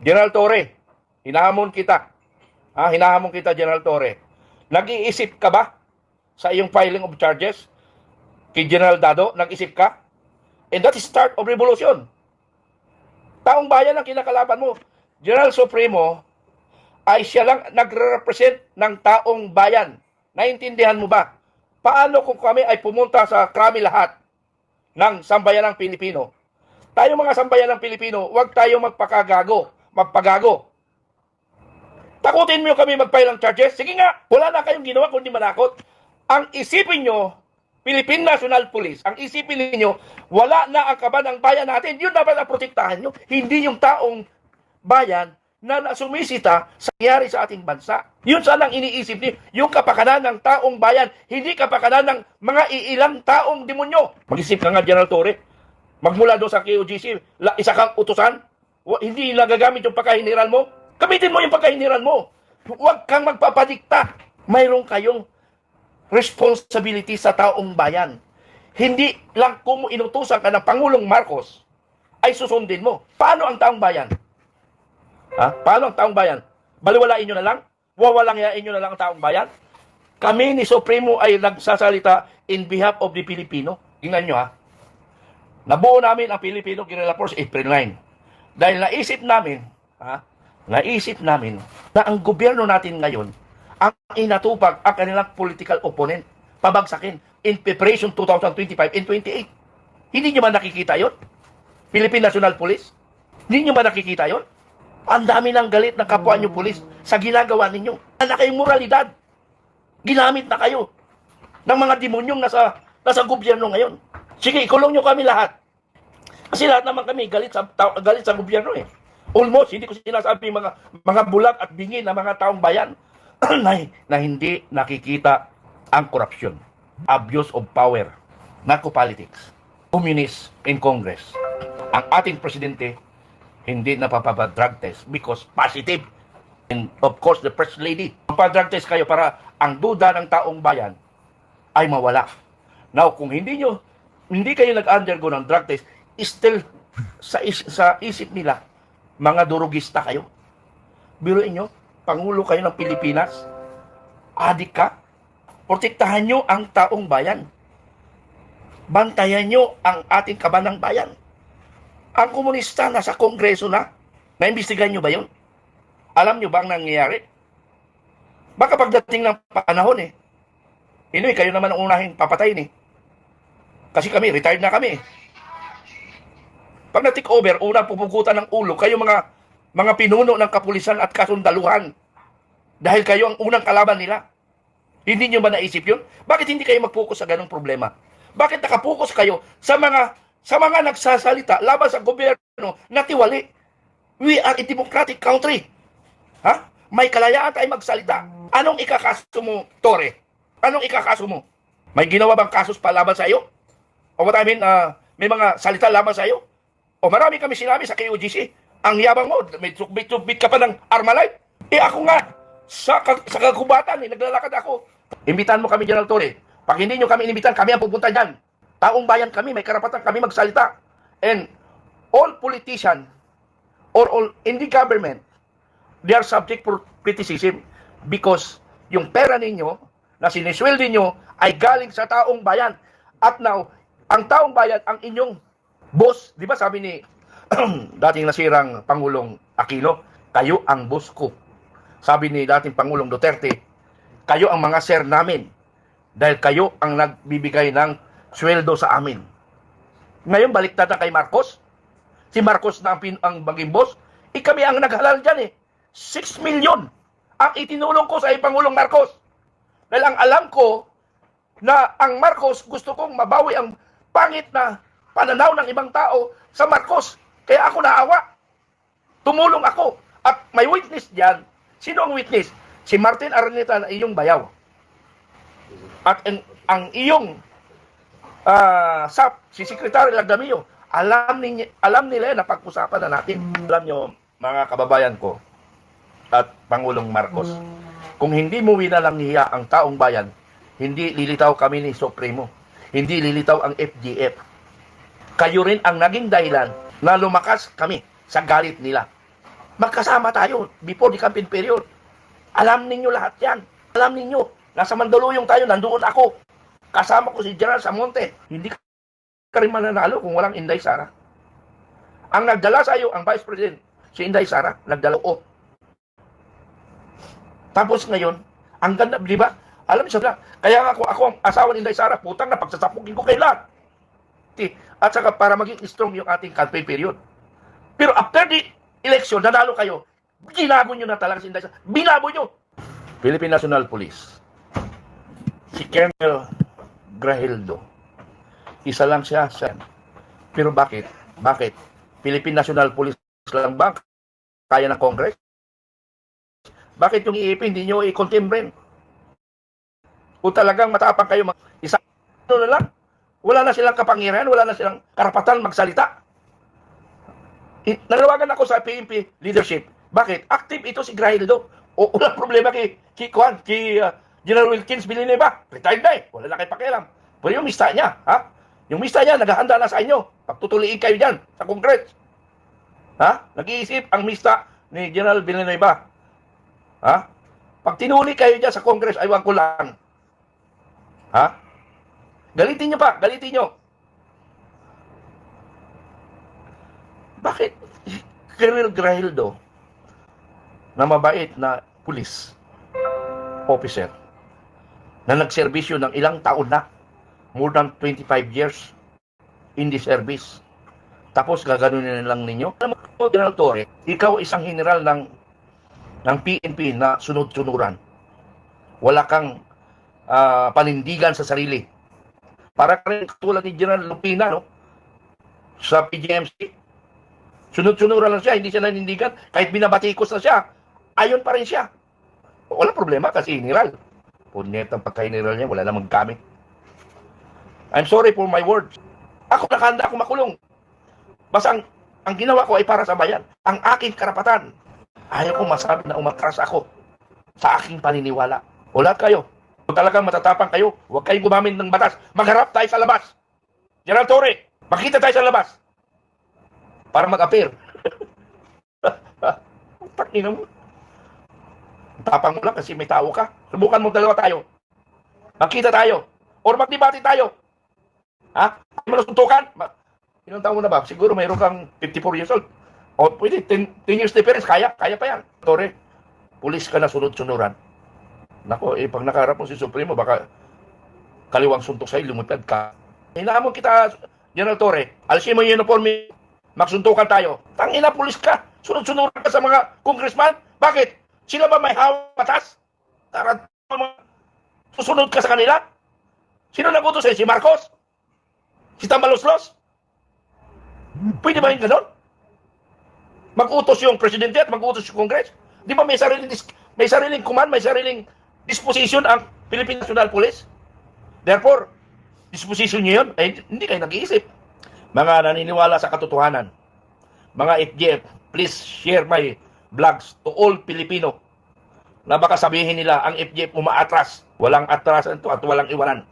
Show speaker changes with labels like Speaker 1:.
Speaker 1: General Torre, hinahamon kita. Ha, hinahamon kita, General Torre. Nag-iisip ka ba sa iyong filing of charges? Kay General Dado, nag-isip ka? And that is start of revolution. Taong bayan ang kinakalaban mo. General Supremo ay siya lang nagre-represent ng taong bayan. Naintindihan mo ba? Paano kung kami ay pumunta sa krami lahat ng sambayan ng Pilipino? Tayo mga sambayan ng Pilipino, huwag tayo magpakagago, magpagago. Takutin mo kami mag-file ng charges? Sige nga, wala na kayong ginawa kundi manakot. Ang isipin nyo, Philippine National Police, ang isipin ninyo, wala na ang kaban ng bayan natin. Yun dapat ang protektahan nyo. Hindi yung taong bayan na nasumisita sa nangyari sa ating bansa. Yun sanang iniisip niyo, yung kapakanan ng taong bayan, hindi kapakanan ng mga iilang taong demonyo. Mag-isip ka nga, General Torre. Magmula doon sa KOGC, isa kang utusan, hindi nagagamit yung pagkahiniran mo. Gamitin mo yung pagkahiniran mo. Huwag kang magpapadikta. Mayroon kayong responsibility sa taong bayan. Hindi lang kung inutusan ka ng Pangulong Marcos, ay susundin mo. Paano ang taong bayan? Ha? Paano ang taong bayan? Baliwalain nyo na lang? Wawalang yain nyo na lang ang taong bayan? Kami ni Supremo ay nagsasalita in behalf of the Filipino. Tingnan nyo ha. Nabuo namin ang Filipino Guerrilla Force April 9. Dahil naisip namin, ha? Naisip namin na ang gobyerno natin ngayon ang inatupag ang kanilang political opponent pabagsakin in preparation 2025 and 28. Hindi nyo ba nakikita yon? Philippine National Police? Hindi nyo ba nakikita yon? Ang dami ng galit ng kapwa nyo pulis sa ginagawa ninyo. Wala kayong moralidad. Ginamit na kayo ng mga demonyong nasa, nasa gobyerno ngayon. Sige, ikulong nyo kami lahat. Kasi lahat naman kami galit sa, galit sa gobyerno eh. Almost, hindi ko sinasabi mga, mga bulag at bingi na mga taong bayan na, na hindi nakikita ang corruption, abuse of power, narco politics, communists in Congress. Ang ating presidente hindi napapapa-drug test because positive. And of course, the First Lady. Pa-drug test kayo para ang duda ng taong bayan ay mawala. Now, kung hindi nyo, hindi kayo nag-undergo ng drug test, still sa, is- sa isip nila, mga durugista kayo. Biruin nyo, Pangulo kayo ng Pilipinas, adik ka, protektahan nyo ang taong bayan. Bantayan nyo ang ating kabanang bayan. Ang komunista nasa kongreso na. Naimbestigahan nyo ba yun? Alam nyo ba ang nangyayari? Baka pagdating ng panahon eh. Inoy, kayo naman ang unahing papatayin eh. Kasi kami, retired na kami eh. Pag na-take over, unang pupugutan ng ulo, kayo mga mga pinuno ng kapulisan at kasundaluhan. Dahil kayo ang unang kalaban nila. Hindi nyo ba naisip yun? Bakit hindi kayo mag-focus sa ganong problema? Bakit nakapokus kayo sa mga sa mga nagsasalita laban sa gobyerno na tiwali? We are a democratic country. Ha? May kalayaan tayo magsalita. Anong ikakaso mo, Tore? Anong ikakaso mo? May ginawa bang kasos pa laban sa iyo? O what I mean, ah, may mga salita laban sa iyo? O marami kami sinabi sa KOGC, ang yabang mo, may tukbit-tukbit ka pa ng Armalite. Eh ako nga, sa, sa kagubatan, eh, naglalakad ako. Imbitan mo kami, General Torre. Pag hindi nyo kami inimbitan, kami ang pupunta dyan. Taong bayan kami, may karapatan kami magsalita. And all politician or all in the government, they are subject for criticism because yung pera ninyo na sinisweldo nyo ay galing sa taong bayan. At now, ang taong bayan ang inyong boss. Di ba sabi ni dating nasirang Pangulong Aquino, kayo ang boss ko. Sabi ni dating Pangulong Duterte, kayo ang mga sir namin dahil kayo ang nagbibigay ng sweldo sa amin. Ngayon, baliktad na kay Marcos. Si Marcos na ang, pin, ang maging boss. Eh kami ang naghalal dyan eh. 6 million ang itinulong ko sa Pangulong Marcos. Dahil ang alam ko na ang Marcos gusto kong mabawi ang pangit na pananaw ng ibang tao sa Marcos. Kaya ako naawa. Tumulong ako. At may witness diyan. Sino ang witness? Si Martin Araneta na iyong bayaw. At ang, ang iyong ah SAP, si Secretary Lagdamio, alam, ninyo, alam nila na pag-usapan na natin. Alam nyo, mga kababayan ko at Pangulong Marcos, kung hindi mo winalang hiya ang taong bayan, hindi lilitaw kami ni Supremo. Hindi lilitaw ang FGF. Kayo rin ang naging dahilan na lumakas kami sa galit nila. Magkasama tayo before the campaign period. Alam ninyo lahat yan. Alam ninyo. Nasa Mandaluyong tayo, nandoon ako. Kasama ko si General Samonte. Hindi ka rin mananalo kung walang Inday Sara. Ang nagdala sa iyo, ang Vice President, si Inday Sara, nagdala ko. Tapos ngayon, ang ganda, di ba? Alam niyo sabi kaya ako, ako ang asawa ni Inday Sara, putang na pagsasapukin ko kay lahat. At saka para maging strong yung ating campaign period. Pero after the election, nanalo kayo, ginago nyo na talaga si Inday. Binabo nyo. Philippine National Police. Si Colonel Grahildo. Isa lang siya. siya. Pero bakit? Bakit? Philippine National Police lang ba? Kaya ng Congress? Bakit yung IEP hindi nyo i-contempt Kung talagang matapang kayo, mag- isa ano na lang, wala na silang kapangyarihan, wala na silang karapatan magsalita. I- nanawagan ako sa PNP leadership. Bakit? Active ito si Grahildo. O wala problema kay kay Kwan, kay uh, General Wilkins Villanueva. Retired na eh. Wala na kayo pakialam. Pero yung mista niya, ha? Yung mista niya, naghahanda na sa inyo. Pagtutuliin kayo dyan sa Congress. Ha? Nag-iisip ang mista ni General Villanueva. Ha? Pag tinuli kayo dyan sa Congress, aywan ko lang. Ha? Galitin nyo pa, galitin nyo. Bakit? Colonel Grahildo na mabait na pulis officer na nagserbisyo ng ilang taon na more than 25 years in the service. Tapos gaganunin lang ninyo. Alam mo General Torre ikaw isang general ng ng PNP na sunod-sunuran. Wala kang ah, panindigan sa sarili para rin tulad ni General Lupina no? Sa PGMC sunod-sunuran lang siya hindi siya nanindigan. Kahit binabatikos na siya ayon pa rin siya. Wala problema kasi general. Punyet ang pagka-general niya wala namang gamit. I'm sorry for my words. Ako nakahanda ako makulong. Basta ang, ang ginawa ko ay para sa bayan. Ang aking karapatan. Ayaw ko masabi na umatras ako sa aking paniniwala. Wala kayo kung talagang matatapang kayo huwag kayong gumamit ng batas magharap tayo sa labas General Torre makita tayo sa labas para mag-appear Takina mo tapang mo lang kasi may tao ka. Subukan mo dalawa tayo. Magkita tayo. Or magdebate tayo. Ha? Ay mo na suntukan? Ma- Ilang taon mo na ba? Siguro mayroon kang 54 years old. O pwede, 10, 10 years difference. Kaya, kaya pa yan. Tore, pulis ka na sunod-sunuran. Nako, eh, pag nakaharap mo si Supremo, baka kaliwang suntok sa'yo, lumipad ka. Hinahamon kita, General Torre. Alisin mo yung uniform, magsuntukan tayo. Tangina, pulis ka. Sunod-sunuran ka sa mga congressman. Bakit? Sila ba may hawak batas? Tara, mga- susunod ka sa kanila? Sino nagutos sa'yo? Si Marcos? Si Tambaloslos? Pwede ba yung ganon? Mag-utos yung presidente at mag-utos yung Congress? Di ba may sariling, may sariling command, may sariling disposition ang Philippine National Police? Therefore, disposition niyo yun, ay hindi kayo nag-iisip. Mga naniniwala sa katotohanan, mga FGF, please share my vlogs to all Filipino na baka sabihin nila ang FGF umaatras. Walang atrasan to at walang iwanan.